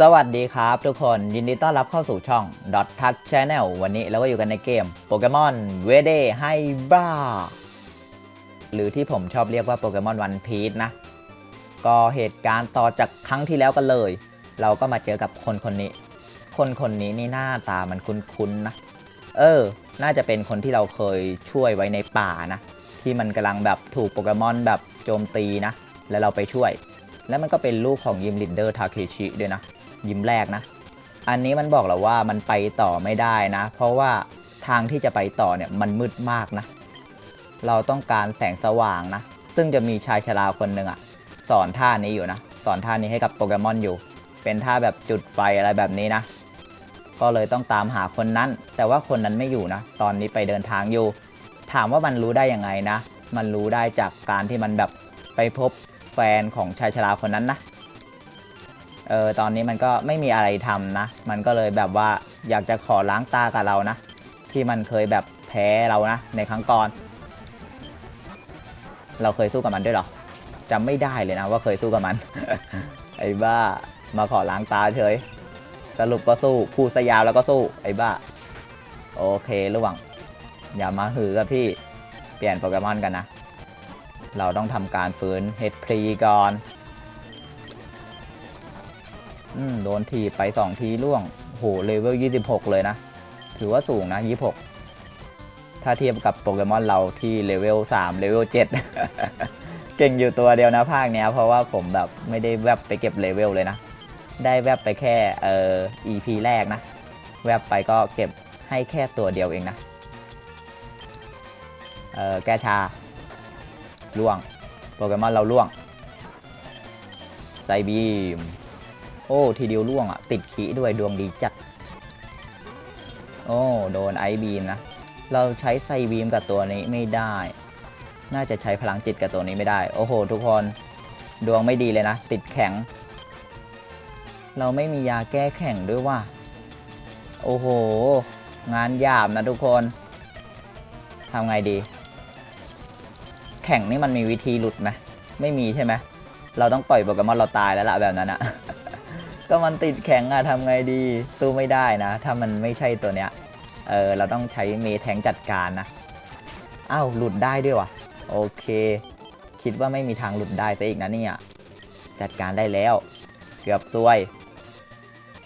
สวัสดีครับทุกคนยินดีต้อนรับเข้าสู่ช่อง Dot Touch Channel วันนี้เราก็อยู่กันในเกมโปเกมอนเวเดไฮบ้า หรือที่ผมชอบเรียกว่าโปเกมอนวันพี e นะ ก็เหตุการณ์ต่อจากครั้งที่แล้วกันเลย เราก็มาเจอกับคนคนนี้ คนคนนี้นี่หน้าตามันคุ้นๆนะ เออ น่าจะเป็นคนที่เราเคยช่วยไว้ในป่านะ ที่มันกำลังแบบถูกโปเกมอนแบบโจมตีนะ แล้วเราไปช่วย แล้วมันก็เป็นลูกของยิมลินเดอร์ทาเคชิด้วยนะ ยิ้มแรกนะ อันนี้มันบอกเราว่ามันไปต่อไม่ได้นะ เพราะว่าทางที่จะไปต่อเนี่ยมันมืดมากนะ เราต้องการแสงสว่างนะ ซึ่งจะมีชายชราคนหนึ่งอะสอนท่านี้อยู่นะ สอนท่านี้ให้กับโปเกมอนอยู่ เป็นท่าแบบจุดไฟอะไรแบบนี้นะ ก็เลยต้องตามหาคนนั้น แต่ว่าคนนั้นไม่อยู่นะ ตอนนี้ไปเดินทางอยู่ ถามว่ามันรู้ได้ยังไงนะ มันรู้ได้จากการที่มันแบบไปพบแฟนของชายชราคนนั้นนะ เออตอนนี้มันก็ไม่มีอะไรทำนะ มันก็เลยแบบว่าอยากจะขอล้างตากับเรานะ ที่มันเคยแบบแพ้เรานะ ในครั้งก่อน เราเคยสู้กับมันด้วยหรอจำไม่ได้เลยนะว่าเคยสู้กับมัน ไอ้บ้ามาขอล้างตาเฉยสรุปก็สู้พูดสยาวแล้วก็สู้ ไอ้บ้า โอเคระหว่างอย่ามาหือกับพี่เปลี่ยนโปเกมอนกันนะ เราต้องทำการฟื้นเฮดพรีก่อน อืมโดนทีบไป 2 ทีล่วงโหเลเวล 26 เลยนะ ถือว่าสูงนะ 26 ถ้าเทียบกับโปเกมอนเราที่เลเวล 3 เลเวล 7 เก่งอยู่ตัวเดียวนะภาคเนี้ย เพราะว่าผมแบบไม่ได้แวบไปเก็บเลเวลเลยนะ ได้แวบไปแค่เอ่อ EP แรกนะ แวบไปก็เก็บให้แค่ตัวเดียวเองนะ เอ่อ แก้ชาล่วง โปเกมอนเราล่วงไซบีม โอ้ ทีเดียวล่วงอะ ติดขีด้วยดวงดีจัด โอ้ โดนไอบีมนะ เราใช้ไซบีมกับตัวนี้ไม่ได้ น่าจะใช้พลังจิตกับตัวนี้ไม่ได้ โอ้โห ทุกคน ดวงไม่ดีเลยนะ ติดแข็ง เราไม่มียาแก้แข็งด้วยว่ะ โอ้โห งานหยาบนะทุกคน ทำไงดี แข่งนี่มันมีวิธีหลุดไหมไม่มีใช่ไหมเราต้องปล่อยโปเกมอนเราตายแล้วล่ะแบบนั้นอะ ก็มันติดแข็งอะทำไงดีสู้ไม่ได้นะ ถ้ามันไม่ใช่ตัวเนี้ย เออเราต้องใช้เมแทงจัดการนะอ้าวหลุดได้ด้วยวะโอเค คิดว่าไม่มีทางหลุดได้ซะอีกนะเนี่ย จัดการได้แล้ว เกือบซวย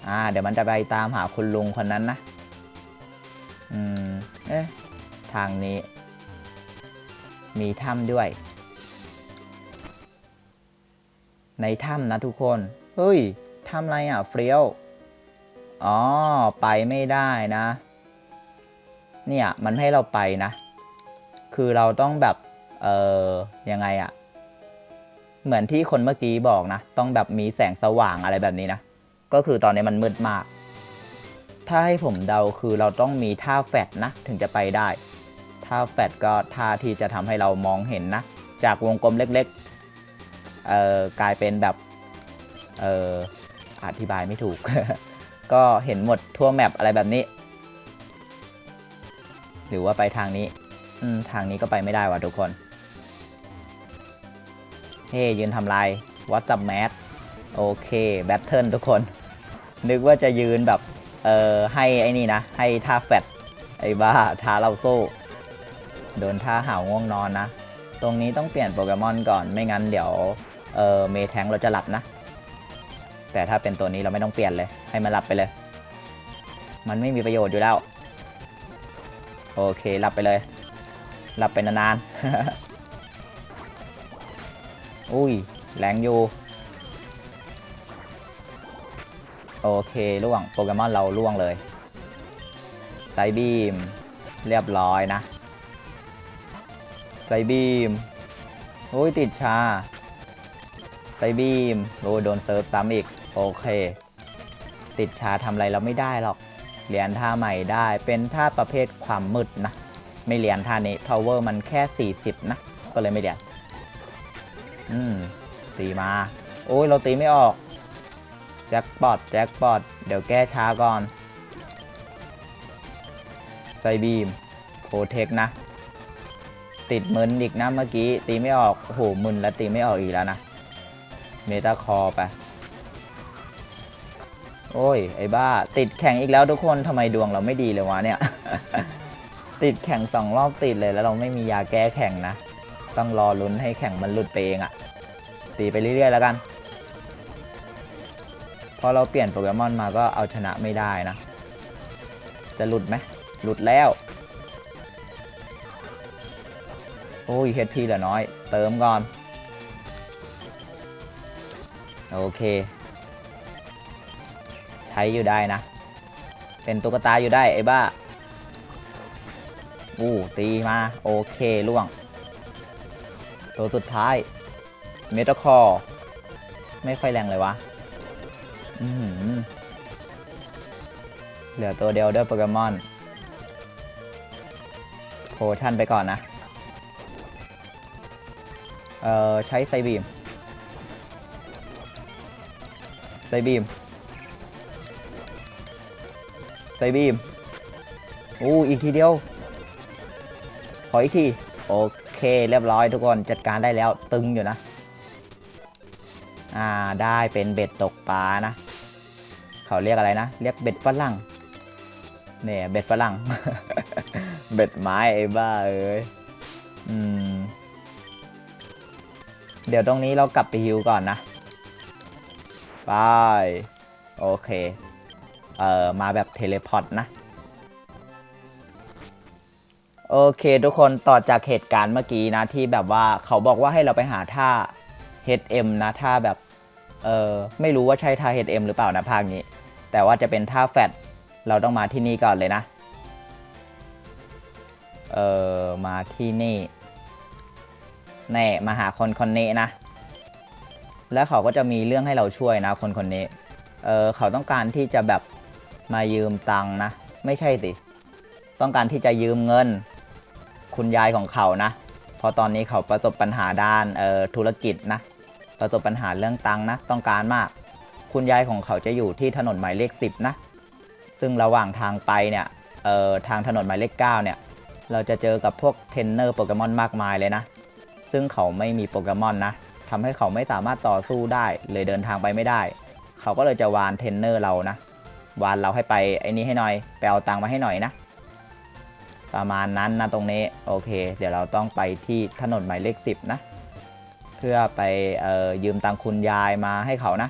อ่า เดี๋ยวมันจะไปตามหาคุณลุงคนนั้นนะ อืม เอ๊ะ ทางนี้ มีถ้ำด้วย ในถ้ำนะทุกคน เฮ้ย ถ้ำอะไรอะเฟรียวอ๋อ ไปไม่ได้นะ เนี่ย มันให้เราไปนะ คือเราต้องแบบ เออยังไงอะเหมือนที่คนเมื่อกี้บอกนะ ต้องแบบมีแสงสว่างอะไรแบบนี้นะ ก็คือตอนนี้มันมืดมาก ถ้าให้ผมเดาคือเราต้องมีท่าแฟดนะ ถึงจะไปได้ ท่าแฟดก็ท่าที่จะทำให้เรามองเห็นนะ จากวงกลมเล็ก ๆ เอ่อกลายเป็นแบบ เอ่อ อธิบายไม่ถูก ก็เห็นหมดทั่วแมปอะไรแบบนี้ หรือว่าไปทางนี้ทางนี้ก็ไปไม่ได้ว่ะทุกคน เฮ้ยืนทำลายวัดจับแมสโอเคแบทเทิลทุกคน นึกว่าจะยืนแบบ เอ่อให้ไอ้นี่นะ ให้ท่าแฟดไอ้บ้าท่าเราโซ่โดนท่าหาวง่วงนอนนะ ตรงนี้ต้องเปลี่ยนโปเกมอนก่อนไม่งั้นเดี๋ยว เออเมแทงเราจะหลับนะ แต่ถ้าเป็นตัวนี้เราไม่ต้องเปลี่ยนเลย ให้มันหลับไปเลย มันไม่มีประโยชน์อยู่แล้ว โอเคหลับไปเลยหลับไปนานๆ อุ้ยแรงอยู่ โอเคล่วงโปเกมอนเราล่วงเลยไซบีม เรียบร้อยนะไซบีมโอ้ยติดชา ไซบีมโอ้โดนเซิร์ฟซ้ำอีก โอเค ติดชาทำอะไรเราไม่ได้หรอกเรียนท่าใหม่ได้เป็นท่าประเภทความมืดนะ ไม่เรียนท่านี้ power มันแค่ 40 นะ ก็เลยไม่เรียนอืม ตีมา โอ้ยเราตีไม่ออก แจ็คปอตแจ็คปอตเดี๋ยวแก้ช้าก่อนไซบีมโปรเทคนะ ติดมึนอีกนะเมื่อกี้ ตีไม่ออกโอ้โหมึนแล้วตีไม่ออกอีกแล้วนะ เมตาคอไป โอ้ย ไอ้บ้า ติดแข่งอีกแล้วทุกคนทำไมดวงเราไม่ดีเลยวะเนี่ย ติดแข่งสองรอบติดเลยแล้วเราไม่มียาแก้แข่งนะ ต้องรอลุ้นให้แข่งมันหลุดไปเองอะตีไปเรื่อยๆแล้วกัน พอเราเปลี่ยนโปเกมอนมาก็เอาชนะไม่ได้นะ จะหลุดไหมหลุดแล้ว โอ้ยเฮดพีเหลือน้อย เติมก่อน โอเค ใช้อยู่ได้นะ เป็นตุ๊กตาอยู่ได้ไอ้บ้าอู้ตีมา โอเคล่วง ตัวสุดท้าย เมทัลคอร์ไม่ค่อยแรงเลยวะอือหือเหลือตัวเดียวเด้อโปเกมอนโพชั่นไปก่อนนะ เอ่อใช้ไซบีม ไซบีมไซบีมอู้อีกทีเดียว ขออีกที โอเค เรียบร้อยทุกคนจัดการได้แล้วตึงอยู่นะ อ่าได้เป็นเบ็ดตกปลานะ เขาเรียกอะไรนะ เรียกเบ็ดฝรั่งเนี่ยเบ็ดฝรั่ง เบ็ดไม้ไอ้บ้าเอ้ยอืม เดี๋ยวตรงนี้เรากลับไปฮิวก่อนนะ ไป โอเค เอ่อ มาแบบเทเลพอร์ตนะ โอเคทุกคนต่อจากเหตุการณ์เมื่อกี้นะ ที่แบบว่าเขาบอกว่าให้เราไปหาท่า HM นะท่าแบบ เออไม่รู้ว่าใช่ท่า HM หรือเปล่านะภาคนี้ แต่ว่าจะเป็นท่าแฟดเราต้องมาที่นี่ก่อนเลยนะ เออมาที่นี่แน่มาหาคนคนนี้นะ แล้วเขาก็จะมีเรื่องให้เราช่วยนะคนคนนี้ เออเขาต้องการที่จะแบบมายืมตังค์นะ ไม่ใช่สิ ต้องการที่จะยืมเงิน คุณยายของเขานะเพราะตอนนี้เขาประสบปัญหาด้านเอ่อธุรกิจนะ ประสบปัญหาเรื่องตังนะ ต้องการมาก คุณยายของเขาจะอยู่ที่ถนนหมายเลข 10 นะ ซึ่งระหว่างทางไปเนี่ยเอ่อทางถนนหมายเลข 9 เนี่ย เราจะเจอกับพวกเทรนเนอร์โปเกมอนมากมายเลยนะ ซึ่งเขาไม่มีโปเกมอนนะ ทำให้เขาไม่สามารถต่อสู้ได้เลยเดินทางไปไม่ได้ เขาก็เลยจะวานเทรนเนอร์เรานะ วานเราให้ไปไอ้นี้ให้หน่อยไปเอาตังค์มาให้หน่อยนะ ประมาณนั้นนะตรงนี้โอเค เดี๋ยวเราต้องไปที่ถนนหมายเลข10นะ เพื่อไปเอ่อยืมตังค์คุณยายมาให้เขานะ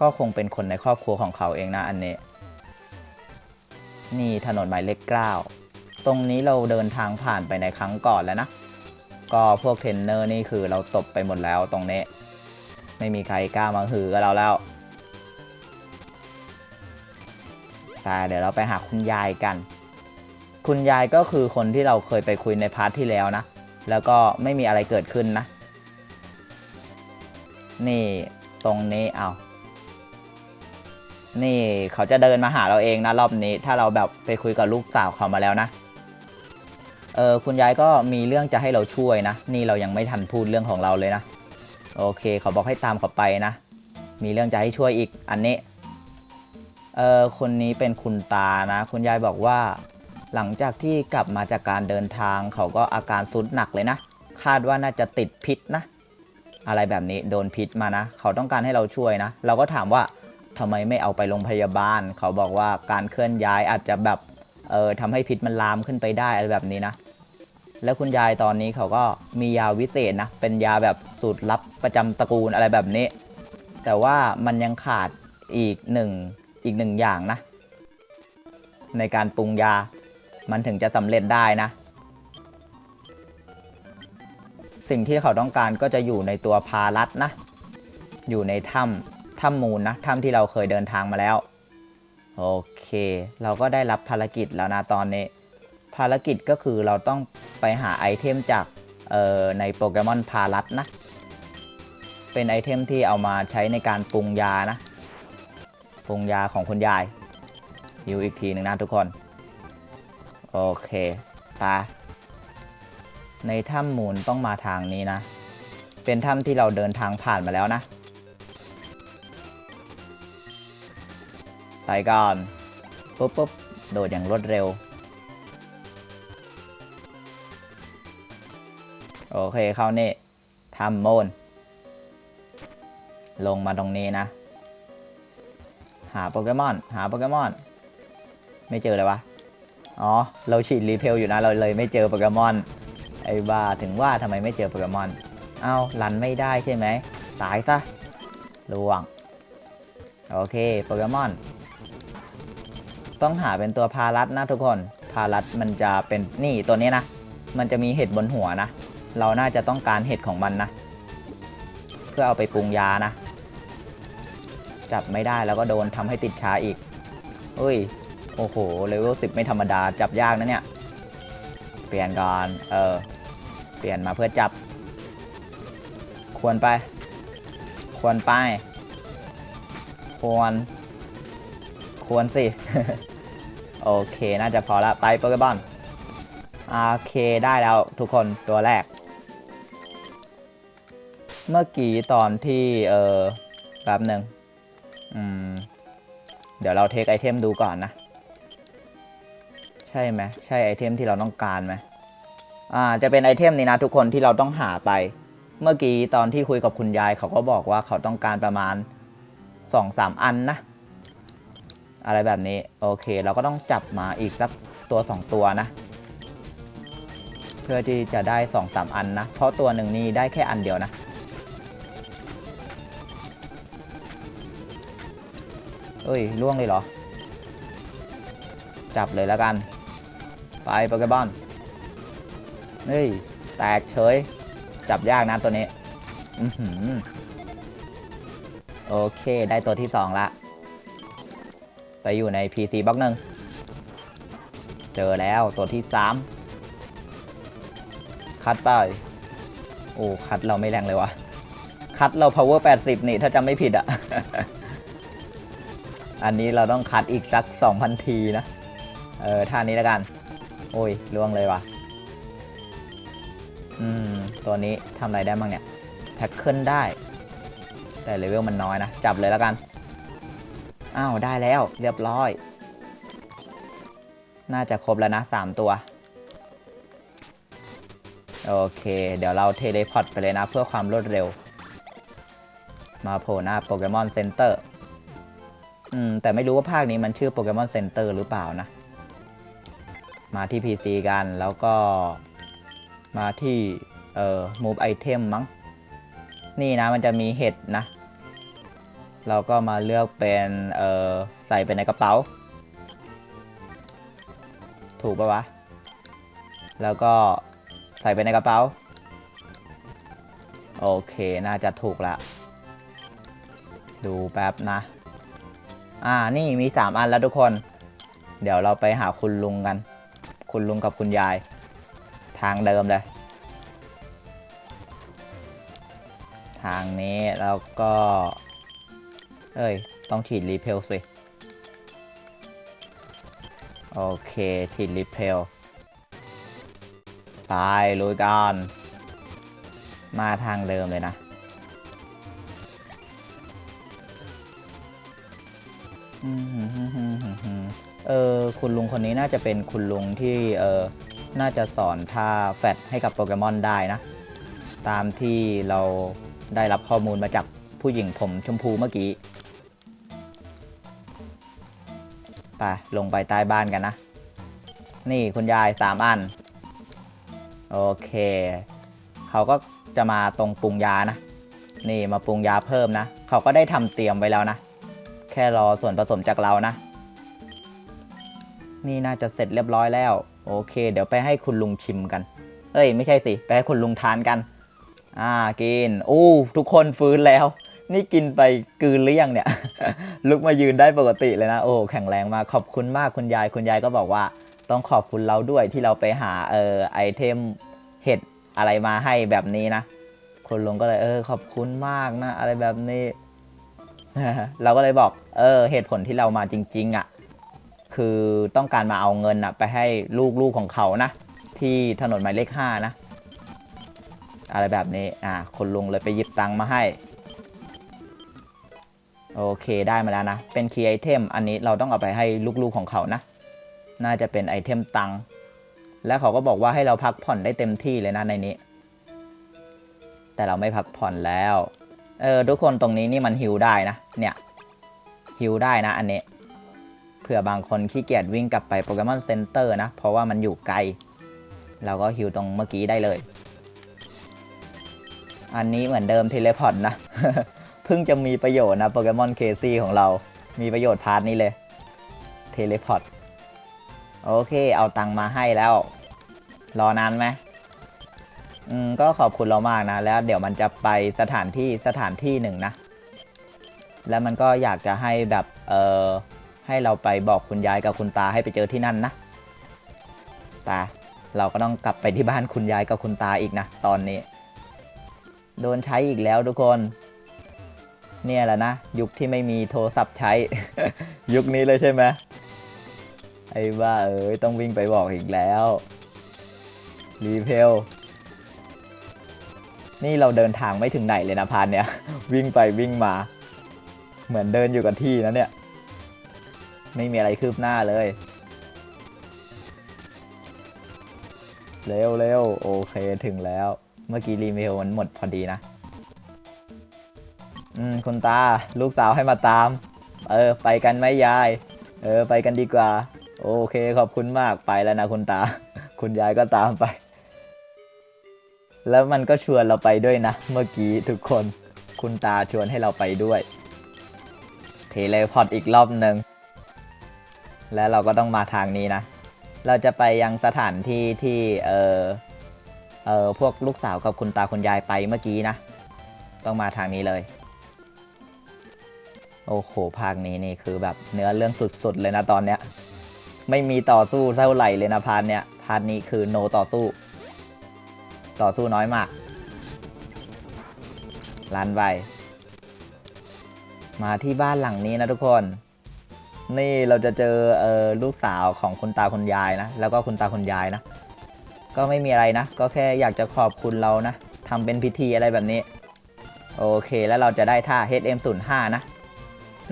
ก็คงเป็นคนในครอบครัวของเขาเองนะอันนี้ นี่ถนนหมายเลขเก้าตรงนี้เราเดินทางผ่านไปในครั้งก่อนแล้วนะ ก็พวกเทรนเนอร์นี่คือเราตบไปหมดแล้วตรงนี้ ไม่มีใครกล้ามาหือกับเราแล้วแต่เดี๋ยวเราไปหาคุณยายกัน คุณยายก็คือคนที่เราเคยไปคุยในพาร์ทที่แล้วนะ แล้วก็ไม่มีอะไรเกิดขึ้นนะ นี่ตรงนี้เอานี่เขาจะเดินมาหาเราเองนะรอบนี้ ถ้าเราแบบไปคุยกับลูกสาวเขามาแล้วนะ เออคุณยายก็มีเรื่องจะให้เราช่วยนะ นี่เรายังไม่ทันพูดเรื่องของเราเลยนะ โอเคเขาบอกให้ตามเขาไปนะ มีเรื่องจะให้ช่วยอีกอันนี้ เออคนนี้เป็นคุณตานะ คุณยายบอกว่า หลังจากที่กลับมาจากการเดินทางเขาก็อาการสุดหนักเลยนะ คาดว่าน่าจะติดพิษนะ อะไรแบบนี้โดนพิษมานะ เขาต้องการให้เราช่วยนะ เราก็ถามว่าทำไมไม่เอาไปโรงพยาบาล เขาบอกว่าการเคลื่อนย้ายอาจจะแบบ เออทำให้พิษมันลามขึ้นไปได้อะไรแบบนี้นะ แล้วคุณยายตอนนี้เขาก็มียาวิเศษนะ เป็นยาแบบสูตรลับประจำตระกูลอะไรแบบนี้ แต่ว่ามันยังขาดอีกหนึ่งอีกหนึ่งอย่างนะ ในการปรุงยา มันถึงจะสำเร็จได้นะ สิ่งที่เขาต้องการก็จะอยู่ในตัวพารัตนะ อยู่ในถ้ำถ้ำมูลนะถ้ำที่เราเคยเดินทางมาแล้ว โอเค เค เราก็ได้รับภารกิจแล้วนะตอนนี้ ภารกิจก็คือเราต้องไปหาไอเทมจากในโปเกมอนพารัตนะ เป็นไอเทมที่เอามาใช้ในการปรุงยานะ ปรุงยาของคุณยายฮิวอีกทีหนึ่งนะทุกคน โอเคไปในถ้ำมูลต้องมาทางนี้นะ เป็นถ้ำที่เราเดินทางผ่านมาแล้วนะ ไปก่อน ปุ๊บปุ๊บโดดอย่างรวดเร็ว โอเคเข้านี่ทำโมน ลงมาตรงนี้นะ หาโปเกมอน หาโปเกมอน ไม่เจอเลยวะ อ๋อ เราฉีดรีเพลอยู่นะ เราเลยไม่เจอโปเกมอน ไอ้บ้าถึงว่าทำไมไม่เจอโปเกมอน เอ้ารันไม่ได้ใช่ไหม ตายซะล่วง โอเค โปเกมอน ต้องหาเป็นตัวพารัสนะทุกคนพารัสมันจะเป็นนี่ตัวนี้นะ มันจะมีเห็ดบนหัวนะ เราน่าจะต้องการเห็ดของมันนะ เพื่อเอาไปปรุงยานะ จับไม่ได้แล้วก็โดนทำให้ติดช้าอีกเอ้ย โอ้โหเลเวลสิบไม่ธรรมดาจับยากนะเนี่ย เปลี่ยนก่อนเออ เปลี่ยนมาเพื่อจับ ควรไป ควรไป ควร ควรสิ โอเคน่าจะพอละไปโปเกมอนโอเคได้แล้วทุกคนตัวแรก เมื่อกี้ตอนที่เออแป๊บหนึ่งอืมเดี๋ยวเราเทคไอเทมดูก่อนนะ ใช่ไหมใช่ไอเทมที่เราต้องการไหมอ่าจะเป็นไอเทมนี้นะทุกคนที่เราต้องหาไป เมื่อกี้ตอนที่คุยกับคุณยายเขาก็บอกว่าเขาต้องการประมาณสองสามอันนะ อะไรแบบนี้ โอเค เราก็ต้องจับมาอีกสักตัวสองตัวนะ เพื่อที่จะได้สองสามอันนะ เพราะตัวหนึ่งนี่ได้แค่อันเดียวนะ เอ้ยล่วงเลยเหรอ จับเลยแล้วกัน ไปโปเกมอนเฮ้ย แตกเฉย จับยากนะตัวนี้ อือหือโอเค ได้ตัวที่สองละ ไปอยู่ใน PC บล็อกหนึ่งเจอแล้วตัวที่สามคัดไปโอ้คัดเราไม่แรงเลยวะคัดเรา power 80 นี่ ถ้าจำไม่ผิดอะอันนี้เราต้องคัดอีกสัก 2,000 ทีนะ เออท่านี้แล้วกัน โอ้ยล่วงเลยวะอืม ตัวนี้ทำอะไรได้บ้างเนี่ยแท็กเกิลได้ แต่เลเวลมันน้อยนะ จับเลยแล้วกัน อ้าวได้แล้ว เรียบร้อย น่าจะครบแล้วนะ3ตัว โอเค เดี๋ยวเราเทเลพอร์ตไปเลยนะ เพื่อความรวดเร็ว มาโผล่หน้าโปเกมอนเซ็นเตอร์อืม แต่ไม่รู้ว่าภาคนี้มันชื่อโปเกมอนเซ็นเตอร์หรือเปล่านะ มาที่ PC กันแล้วก็มาที่ เอ่อ move item มั้ง นี่นะมันจะมีเห็ดนะ เราก็มาเลือกเป็นเอ่อใส่ไปในกระเป๋า ถูกปะวะ แล้วก็ใส่ไปในกระเป๋า โอเค น่าจะถูกละ ดูแป๊บนะ อ่า นี่มี 3 อันแล้วทุกคน เดี๋ยวเราไปหาคุณลุงกัน คุณลุงกับคุณยาย ทางเดิมเลย ทางนี้แล้วก็ เอ้ย ต้องฉีดรีเพลสิ โอเค ฉีดรีเพลไปลุยกัน มาทางเดิมเลยนะ เออ คุณลุงคนนี้น่าจะเป็นคุณลุงที่ เออ น่าจะสอนท่าแฟดให้กับโปเกมอนได้นะ ตามที่เราได้รับข้อมูลมาจากผู้หญิงผมชมพูเมื่อกี้ ไปลงไปใต้บ้านกันนะ นี่คุณยายสามอัน โอเค เขาก็จะมาตรงปรุงยานะ นี่มาปรุงยาเพิ่มนะ เขาก็ได้ทำเตรียมไว้แล้วนะ แค่รอส่วนผสมจากเรานะ นี่น่าจะเสร็จเรียบร้อยแล้ว โอเค เดี๋ยวไปให้คุณลุงชิมกัน เอ้ย ไม่ใช่สิ ไปให้คุณลุงทานกัน อ่า กิน อู้ ทุกคนฟื้นแล้ว นี่กินไปกืนหรือยังเนี่ย ลุกมายืนได้ปกติเลยนะโอ้แข็งแรงมากขอบคุณมากคุณยายคุณยายก็บอกว่า ต้องขอบคุณเราด้วยที่เราไปหาเออไอเทมเห็ดอะไรมาให้แบบนี้นะคุณลุงก็เลยเออ ขอบคุณมากนะ อะไรแบบนี้ เราก็เลยบอก เออ เหตุผลที่เรามาจริง ๆอะคือต้องการมาเอาเงินอะ ไปให้ลูกๆของเขานะที่ถนนหมายเลขห้านะ อะไรแบบนี้ อ่าคุณลุงเลยไปหยิบตังค์มาให้ โอเคได้มาแล้วนะ เป็นคีย์ไอเทมอันนี้เราต้องเอาไปให้ลูกๆของเขานะ น่าจะเป็นไอเทมตังค์และเขาก็บอกว่าให้เราพักผ่อนได้เต็มที่เลยนะในนี้ แต่เราไม่พักผ่อนแล้ว เออทุกคนตรงนี้นี่มันฮิวได้นะ เนี่ยฮิวได้นะอันนี้เผื่อบางคนขี้เกียจวิ่งกลับไปโปเกมอนเซ็นเตอร์นะ เพราะว่ามันอยู่ไกล เราก็ฮิวตรงเมื่อกี้ได้เลย อันนี้เหมือนเดิมเทเลพอร์ตนะ เพิ่งจะมีประโยชน์นะโปเกมอนเคซี่ของเรา มีประโยชน์พาร์ทนี้เลย เทเลพอร์ต โอเค เอาตังมาให้แล้ว รอนานไหมอืม ก็ขอบคุณเรามากนะ แล้วเดี๋ยวมันจะไปสถานที่สถานที่หนึ่งนะ แล้วมันก็อยากจะให้แบบ เออให้เราไปบอกคุณยายกับคุณตาให้ไปเจอที่นั่นนะตาเราก็ต้องกลับไปที่บ้านคุณยายกับคุณตาอีกนะ ตอนนี้ โดนใช้อีกแล้วทุกคน เนี่ยแหละนะ ยุคที่ไม่มีโทรศัพท์ใช้ ยุคนี้เลยใช่ไหมไอ้บ้าเอ้ยต้องวิ่งไปบอกอีกแล้วรีเพลนี่เราเดินทางไม่ถึงไหนเลยนะพานเนี่ย วิ่งไปวิ่งมา เหมือนเดินอยู่กับที่นะเนี่ย ไม่มีอะไรคืบหน้าเลย เร็วเร็วโอเคถึงแล้ว เมื่อกี้รีเมลมันหมดพอดีนะ อืมคุณตาลูกสาวให้มาตาม เออ ไปกันไหมยาย เออ ไปกันดีกว่า โอเคขอบคุณมากไปแล้วนะคุณตา คุณยายก็ตามไป แล้วมันก็ชวนเราไปด้วยนะ เมื่อกี้ทุกคนคุณตาชวนให้เราไปด้วย เทเลพอร์ตอีกรอบหนึ่งแล้วเราก็ต้องมาทางนี้นะ เราจะไปยังสถานที่ที่เออเออพวกลูกสาวกับคุณตาคุณยายไปเมื่อกี้นะ ต้องมาทางนี้เลย โอ้โห ภาคนี้นี่คือแบบเนื้อเรื่องสุดๆเลยนะตอนเนี้ย ไม่มีต่อสู้เท่าไหร่เลยนะพาร์ทเนี้ย พาร์ทนี้คือโนต่อสู้ ต่อสู้น้อยมากลันไปมาที่บ้านหลังนี้นะทุกคน นี่เราจะเจอเออลูกสาวของคุณตาคุณยายนะ แล้วก็คุณตาคุณยายนะ ก็ไม่มีอะไรนะ ก็แค่อยากจะขอบคุณเรานะทำเป็นพิธีอะไรแบบนี้ โอเคแล้วเราจะได้ท่า HM05 นะ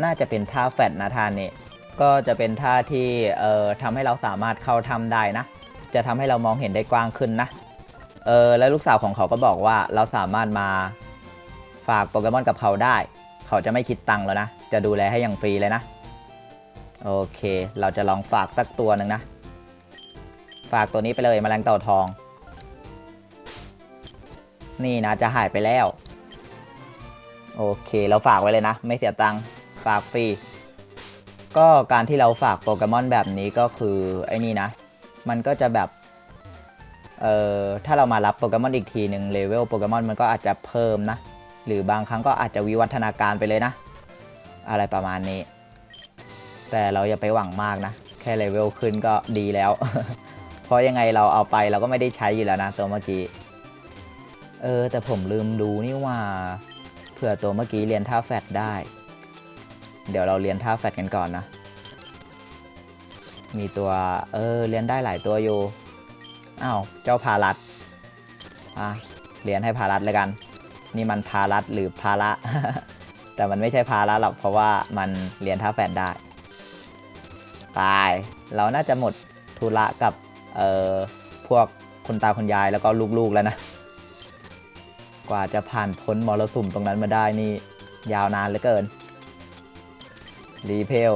น่าจะเป็นท่าแฟดนะท่านี้ ก็จะเป็นท่าที่เอ่อทำให้เราสามารถเข้าทำได้นะ จะทำให้เรามองเห็นได้กว้างขึ้นนะเออแล้วลูกสาวของเขาก็บอกว่าเราสามารถมาฝากโปเกมอนกับเขาได้ เขาจะไม่คิดตังค์แล้วนะ จะดูแลให้อย่างฟรีเลยนะ โอเค เราจะลองฝากสักตัวหนึ่งนะ ฝากตัวนี้ไปเลยแมลงเต่าทอง นี่นะจะหายไปแล้ว โอเค เราฝากไว้เลยนะ ไม่เสียตังค์ ฝากฟรี ก็การที่เราฝากโปเกมอนแบบนี้ก็คือไอ้นี่นะ มันก็จะแบบเอ่อถ้าเรามารับโปเกมอนอีกทีหนึ่งเลเวลโปเกมอนมันก็อาจจะเพิ่มนะ หรือบางครั้งก็อาจจะวิวัฒนาการไปเลยนะ อะไรประมาณนี้ แต่เราอย่าไปหวังมากนะ แค่เลเวลขึ้นก็ดีแล้ว เพราะยังไงเราเอาไปเราก็ไม่ได้ใช้อยู่แล้วนะ ตัวเมื่อกี้ เออแต่ผมลืมดูนี่ว่าเผื่อตัวเมื่อกี้เรียนท่าแฟดได้ เดี๋ยวเราเรียนท่าแฟดกันก่อนนะ มีตัว เออ เรียนได้หลายตัวอยู่ อ้าว เจ้าพารัตอะเรียนให้พารัตเลยกัน นี่มันพารัตหรือพาระ แต่มันไม่ใช่พาระหรอก เพราะว่ามันเรียนท่าแฟดได้ ตาย เราน่าจะหมดธุระกับ เอ่อ พวกคุณตาคุณยายแล้วก็ลูกๆแล้วนะ กว่าจะผ่านพ้นมรสุมตรงนั้นมาได้นี่ ยาวนานเหลือเกิน รีเพล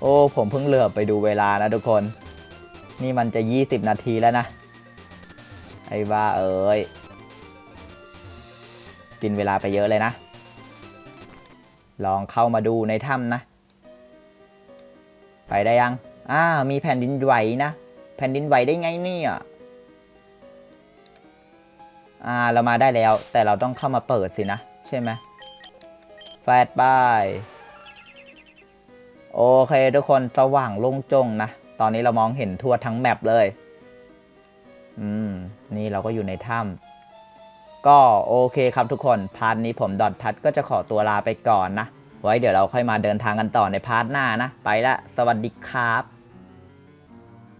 โอ้ ผมเพิ่งเหลือบไปดูเวลานะทุกคน นี่มันจะ 20 นาทีแล้วนะ ไอ้บ้าเอ้ย กินเวลาไปเยอะเลยนะ ลองเข้ามาดูในถ้ำนะ ไปได้ยัง อ่า มีแผ่นดินไหวนะ แผ่นดินไหวได้ไงเนี่ย อ่า เรามาได้แล้ว แต่เราต้องเข้ามาเปิดสินะ ใช่ไหมแฟดบาย โอเคทุกคนสว่างลงจงนะ ตอนนี้เรามองเห็นทั่วทั้งแมปเลย อืม นี่เราก็อยู่ในถ้ำก็โอเคครับทุกคนพาร์ทนี้ผมดอททัดก็จะขอตัวลาไปก่อนนะ ไว้เดี๋ยวเราค่อยมาเดินทางกันต่อในพาร์ทหน้านะ ไปละ สวัสดีครับ